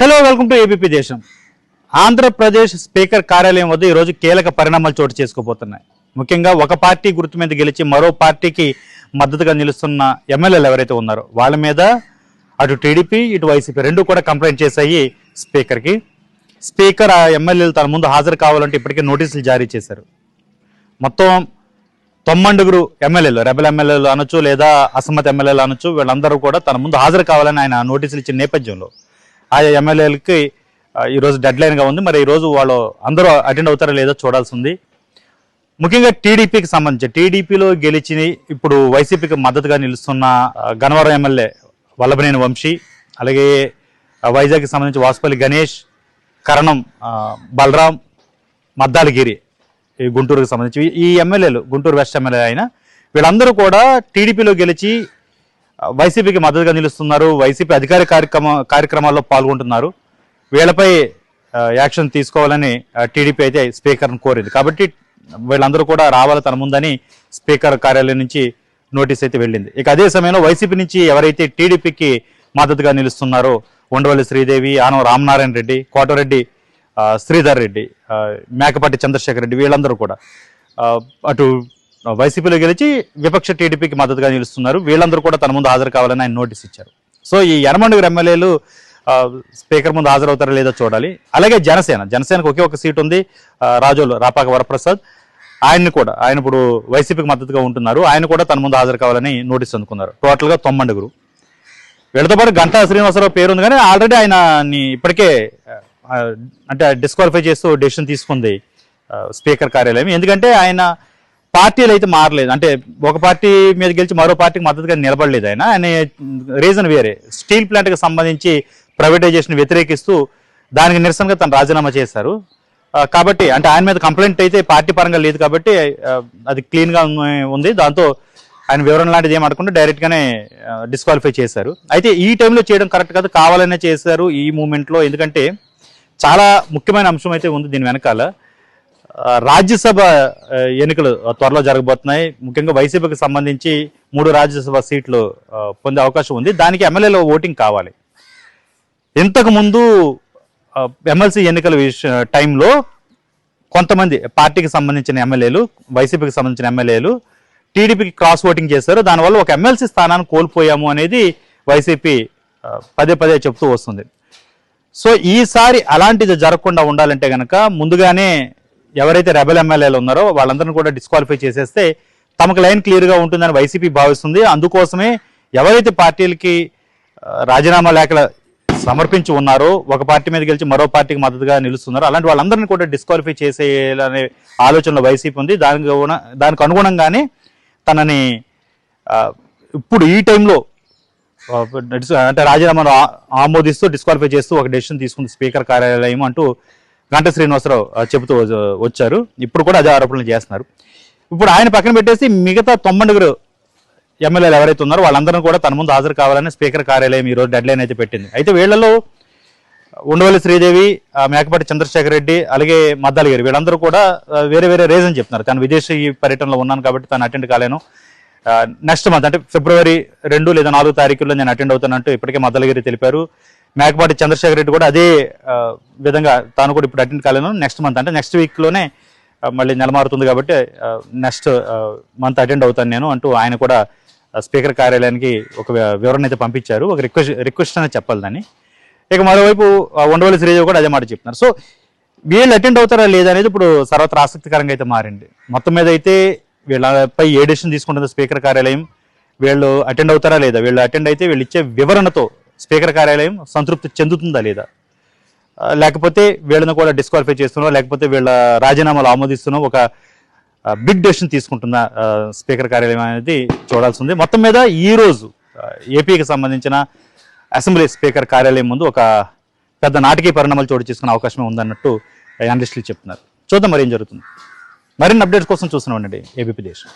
Hello welcome to ABP దేశం Andhra Pradesh speaker కార్యాలయం వద్ద ఈరోజు కీలక పరిణామాలు చోటు చేసుకోబోతున్నాయి. ముఖ్యంగా ఒక పార్టీ గుర్తు మీద గెలిచి మరో పార్టీకి మద్దతుగా నిలుస్తున్న ఎమ్మెల్యేలు ఎవరైతే ఉన్నారో వాళ్ళ మీద అటు టీడీపీ ఇటు వైసీపీ రెండు కూడా కంప్లైంట్ చేశాయి స్పీకర్కి. స్పీకర్ ఆ ఎమ్మెల్యేలు తన ముందు హాజరు కావాలంటే ఇప్పటికే నోటీసులు జారీ చేశారు. మొత్తం తొమ్మండుగురు ఎమ్మెల్యేలు రెబల్ ఎమ్మెల్యేలు అనొచ్చు లేదా అసమ్మతి ఎమ్మెల్యేలు అనొచ్చు వీళ్ళందరూ కూడా తన ముందు హాజరు కావాలని ఆయన నోటీసులు ఇచ్చిన నేపథ్యంలో ఆయా ఎమ్మెల్యేలకి ఈరోజు డెడ్ లైన్గా ఉంది. మరి ఈరోజు వాళ్ళు అందరూ అటెండ్ అవుతారో లేదో చూడాల్సి ఉంది. ముఖ్యంగా టీడీపీకి సంబంధించి టీడీపీలో గెలిచి ఇప్పుడు వైసీపీకి మద్దతుగా నిలుస్తున్న గన్నవరం ఎమ్మెల్యే వల్లభనేని వంశీ అలాగే వైజాగ్కి సంబంధించి వాసుపల్లి గణేష్ కరణం బలరాం మద్దాలగిరి ఈ గుంటూరుకు సంబంధించి ఈ ఎమ్మెల్యేలు గుంటూరు వెస్ట్ ఎమ్మెల్యే అయిన వీళ్ళందరూ కూడా టీడీపీలో గెలిచి వైసీపీకి మద్దతుగా నిలుస్తున్నారు వైసీపీ అధికార కార్యక్రమ కార్యక్రమాల్లో పాల్గొంటున్నారు. వీళ్ళపై యాక్షన్ తీసుకోవాలని టీడీపీ అయితే స్పీకర్ను కోరింది. కాబట్టి వీళ్ళందరూ కూడా రావాలి తన ముందని స్పీకర్ కార్యాలయం నుంచి నోటీస్ అయితే వెళ్ళింది. ఇక అదే సమయంలో వైసీపీ నుంచి ఎవరైతే టీడీపీకి మద్దతుగా నిలుస్తున్నారో ఉండవల్లి శ్రీదేవి ఆనవ రామనారాయణ రెడ్డి కోటరెడ్డి శ్రీధర్ రెడ్డి మేకపాటి చంద్రశేఖర్ రెడ్డి వీళ్ళందరూ కూడా. అటు వైసీపీలో గెలిచి విపక్ష టీడీపీకి మద్దతుగా నిలుస్తున్నారు. వీళ్ళందరూ కూడా తన ముందు హాజరు కావాలని ఆయన నోటీస్ ఇచ్చారు. సో ఈ ఎనమండుగురు ఎమ్మెల్యేలు స్పీకర్ ముందు హాజరవుతారో లేదో చూడాలి. అలాగే జనసేన జనసేనకు ఒకే ఒక సీట్ ఉంది రాజోలు రాపాక వరప్రసాద్. ఆయన్ని కూడా ఆయన ఇప్పుడు వైసీపీకి మద్దతుగా ఉంటున్నారు. ఆయన కూడా తన ముందు హాజరు కావాలని నోటీస్ అందుకున్నారు. టోటల్గా తొమ్మండుగురు వీళ్ళతో పాటు గంటా శ్రీనివాసరావు పేరు ఉంది కానీ ఆల్రెడీ ఆయన ఇప్పటికే అంటే డిస్క్వాలిఫై చేస్తూ డెసిషన్ తీసుకుంది స్పీకర్ కార్యాలయం. ఎందుకంటే ఆయన పార్టీలు అయితే మారలేదు. అంటే ఒక పార్టీ మీద గెలిచి మరో పార్టీకి మద్దతుగా నిలబడలేదు ఆయన. ఆయన రీజన్ వేరే. స్టీల్ ప్లాంట్కి సంబంధించి ప్రైవేటైజేషన్ వ్యతిరేకిస్తూ దానికి నిరసనగా తను రాజీనామా చేశారు. కాబట్టి అంటే ఆయన మీద కంప్లైంట్ అయితే పార్టీ పరంగా లేదు కాబట్టి అది క్లీన్గా ఉంది. దాంతో ఆయన వివరణ లాంటిది ఏం అడగకుండా డైరెక్ట్ డిస్క్వాలిఫై చేశారు. అయితే ఈ టైంలో చేయడం కరెక్ట్ కాదు. కావాలనే చేశారు ఈ మూమెంట్లో. ఎందుకంటే చాలా ముఖ్యమైన అంశం అయితే ఉంది దీని వెనకాల. రాజ్యసభ ఎన్నికలు త్వరలో జరగబోతున్నాయి. ముఖ్యంగా వైసీపీకి సంబంధించి మూడు రాజ్యసభ సీట్లు పొందే అవకాశం ఉంది. దానికి ఎమ్మెల్యేలో ఓటింగ్ కావాలి. ఇంతకు ముందు ఎమ్మెల్సీ ఎన్నికల విష టైంలో కొంతమంది పార్టీకి సంబంధించిన ఎమ్మెల్యేలు వైసీపీకి సంబంధించిన ఎమ్మెల్యేలు టీడీపీకి క్రాస్ ఓటింగ్ చేశారు. దానివల్ల ఒక ఎమ్మెల్సీ స్థానాన్ని కోల్పోయాము అనేది వైసీపీ పదే పదే చెప్తూ వస్తుంది. సో ఈసారి అలాంటిది జరగకుండా ఉండాలంటే కనుక ముందుగానే ఎవరైతే రెబల్ ఎమ్మెల్యేలు ఉన్నారో వాళ్ళందరిని కూడా డిస్క్వాలిఫై చేసేస్తే తమకు లైన్ క్లియర్గా ఉంటుందని వైసీపీ భావిస్తుంది. అందుకోసమే ఎవరైతే పార్టీలకి రాజీనామా లేఖలు సమర్పించి ఉన్నారో ఒక పార్టీ మీద గెలిచి మరో పార్టీకి మద్దతుగా నిలుస్తున్నారో అలాంటి వాళ్ళందరినీ కూడా డిస్క్వాలిఫై చేసేయాలనే ఆలోచనలో వైసీపీ ఉంది. దానికి గుణ- దానికి అనుగుణంగానే తనని ఇప్పుడు ఈ టైంలో అంటే రాజీనామాను ఆమోదిస్తూ డిస్క్వాలిఫై చేస్తూ ఒక డెసిషన్ తీసుకుంది స్పీకర్ కార్యాలయం అంటూ గంట శ్రీనివాసరావు చెబుతూ వచ్చారు. ఇప్పుడు కూడా అదే ఆరోపణలు చేస్తున్నారు. ఇప్పుడు ఆయన పక్కన పెట్టేసి మిగతా తొమ్మిదిగురు ఎమ్మెల్యేలు ఎవరైతే ఉన్నారో వాళ్ళందరూ కూడా తన ముందు హాజరు కావాలని స్పీకర్ కార్యాలయం ఈ రోజు అయితే పెట్టింది. అయితే వీళ్ళలో ఉండవల్లి శ్రీదేవి మేకపాటి చంద్రశేఖర్ రెడ్డి అలాగే మద్దాలగిరి వీళ్ళందరూ కూడా వేరే వేరే రీజన్ చెప్తున్నారు. తను విదేశీ పర్యటనలో ఉన్నాను కాబట్టి తను అటెండ్ కాలేను. నెక్స్ట్ మంత్ అంటే ఫిబ్రవరి రెండు లేదా నాలుగు తారీఖుల్లో నేను అటెండ్ అవుతానంటూ ఇప్పటికే మద్దలగిరి తెలిపారు. మేకపాటి చంద్రశేఖర్ రెడ్డి కూడా అదే విధంగా తాను కూడా ఇప్పుడు అటెండ్ కాలేను. నెక్స్ట్ మంత్ అంటే నెక్స్ట్ వీక్లోనే మళ్ళీ నెల మారుతుంది కాబట్టి నెక్స్ట్ మంత్ అటెండ్ అవుతాను నేను అంటూ ఆయన కూడా స్పీకర్ కార్యాలయానికి ఒక వివరణ అయితే పంపించారు. ఒక రిక్వెస్ట్ రిక్వెస్ట్ అనేది చెప్పాలి దాన్ని. ఇక మరోవైపు ఉండవల్లి శ్రీదేవి కూడా అదే మాట చెప్తున్నారు. సో వీళ్ళు అటెండ్ అవుతారా లేదా అనేది ఇప్పుడు సర్వత్ర ఆసక్తికరంగా అయితే మారింది. మొత్తం మీద అయితే వీళ్ళపై ఏ డెసిషన్ తీసుకుంటుంది స్పీకర్ కార్యాలయం వీళ్ళు అటెండ్ అవుతారా లేదా వీళ్ళు అటెండ్ అయితే వీళ్ళు ఇచ్చే వివరణతో స్పీకర్ కార్యాలయం సంతృప్తి చెందుతుందా లేదా? లేకపోతే వీళ్ళని కూడా డిస్క్వాలిఫై చేస్తున్నాం లేకపోతే వీళ్ళ రాజీనామాలు ఆమోదిస్తున్నాం ఒక బిగ్ డెసిషన్ తీసుకుంటుందా స్పీకర్ కార్యాలయం అనేది చూడాల్సి ఉంది మొత్తం మీద ఈ రోజు ఏపీకి సంబంధించిన అసెంబ్లీ స్పీకర్ కార్యాలయం ముందు ఒక పెద్ద నాటకీయ పరిణామాలు చోటు చేసుకునే అవకాశం ఉందన్నట్టు అనలిస్టులు చెప్తున్నారు. చూద్దాం మరి ఏం జరుగుతుంది. మరిన్ని అప్డేట్స్ కోసం చూస్తున్నాం అండి ఏబీపీ దేశం